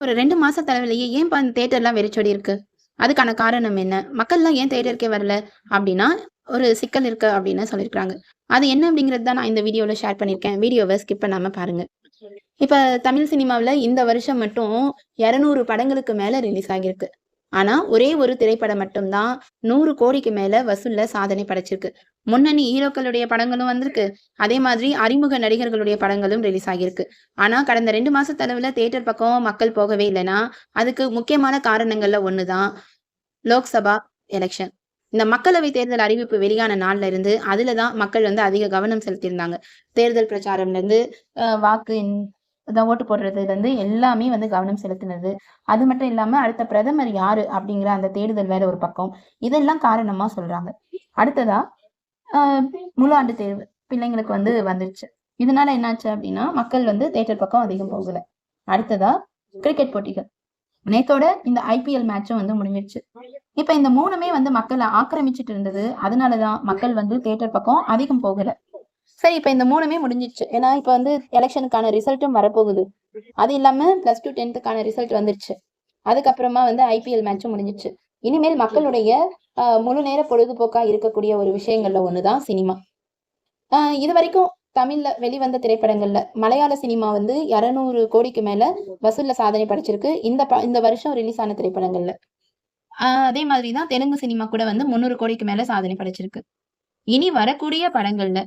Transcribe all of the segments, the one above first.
ஒரு ரெண்டு மாச தலைவிலேயே ஏன் தேட்டர்லாம் வெறிச்சோடி இருக்கு? அதுக்கான காரணம் என்ன? மக்கள்லாம் ஏன் தேட்டருக்கே வரல? அப்படின்னா ஒரு சிக்கல் இருக்கு அப்படின்னு சொல்லியிருக்காங்க அது என்ன அப்படிங்கிறது தான் நான் இந்த வீடியோவில் ஷேர் பண்ணியிருக்கேன் வீடியோவை ஸ்கிப் பண்ணாமல் பாருங்க. இப்போ தமிழ் சினிமாவில் இந்த வருஷம் மட்டும் இரநூறு படங்களுக்கு மேலே ரிலீஸ் ஆகியிருக்கு. ஆனால் ஒரே ஒரு திரைப்படம் மட்டும்தான் நூறு கோடிக்கு மேலே வசூல்ல சாதனை படைச்சிருக்கு. முன்னணி ஹீரோக்களுடைய படங்களும் வந்திருக்கு. அதே மாதிரி அறிமுக நடிகர்களுடைய படங்களும் ரிலீஸ் ஆகியிருக்கு. ஆனா கடந்த ரெண்டு மாச தளவுல தேட்டர் பக்கம் மக்கள் போகவே இல்லைன்னா அதுக்கு முக்கியமான காரணங்கள்ல ஒண்ணுதான் லோக்சபா எலெக்ஷன் இந்த மக்களவை தேர்தல் அறிவிப்பு வெளியான நாள்ல இருந்து அதுல தான் மக்கள் வந்து அதிக கவனம் செலுத்தியிருந்தாங்க. தேர்தல் பிரச்சாரம்ல இருந்து வாக்கு ஓட்டு போடுறதுலேருந்து எல்லாமே வந்து கவனம் செலுத்தினது. அது மட்டும் இல்லாமல் அடுத்த பிரதமர் யாரு அப்படிங்கிற அந்த தேடுதல் வேற ஒரு பக்கம். இதெல்லாம் காரணமா சொல்றாங்க. அடுத்ததா ஆஹ் முழு ஆண்டு தேர்வு பிள்ளைங்களுக்கு வந்து வந்துருச்சு. இதனால என்னாச்சு அப்படின்னா மக்கள் வந்து தேட்டர் பக்கம் அதிகம் போகல. அடுத்ததா கிரிக்கெட் போட்டிகள். நேத்தோட இந்த ஐபிஎல் மேட்சும் வந்து முடிஞ்சிருச்சு. இப்ப இந்த மூணுமே வந்து மக்களை ஆக்கிரமிச்சிட்டு இருந்தது. அதனாலதான் மக்கள் வந்து தேட்டர் பக்கம் அதிகம் போகல. சரி இப்ப இந்த மூணுமே முடிஞ்சிருச்சு ஏன்னா இப்போ வந்து எலெக்ஷனுக்கான ரிசல்ட்டும் வரப்போகுது. அது இல்லாம பிளஸ் டூ டென்த்துக்கான ரிசல்ட் வந்துருச்சு. அதுக்கப்புறமா வந்து ஐபிஎல் மேட்சும் முடிஞ்சிச்சு இனிமேல் மக்களுடைய முழு நேர பொழுதுபோக்கா இருக்கக்கூடிய ஒரு விஷயங்கள்ல ஒண்ணுதான் சினிமா. ஆஹ் இது வரைக்கும் தமிழ்ல வெளிவந்த திரைப்படங்கள்ல மலையாள சினிமா வந்து இரநூறு கோடிக்கு மேல வசூல்ல சாதனை படைச்சிருக்கு. இந்த ப- இந்த வருஷம் ரிலீஸ் ஆன திரைப்படங்கள்ல. ஆஹ் அதே மாதிரி தான் தெலுங்கு சினிமா கூட வந்து முந்நூறு கோடிக்கு மேல சாதனை படைச்சிருக்கு. இனி வரக்கூடிய படங்கள்ல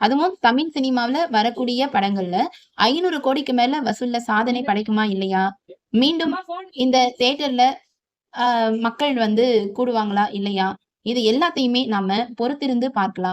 அதுவும் தமிழ் சினிமாவுல வரக்கூடிய படங்கள்ல ஐநூறு கோடிக்கு மேல வசூல்ல சாதனை படைக்குமா இல்லையா? மீண்டும் இந்த தேட்டர்ல ஆஹ் மக்கள் வந்து கூடுவாங்களா இல்லையா? இது எல்லாத்தையுமே நாம பொறுத்திருந்து பார்க்கலாம்.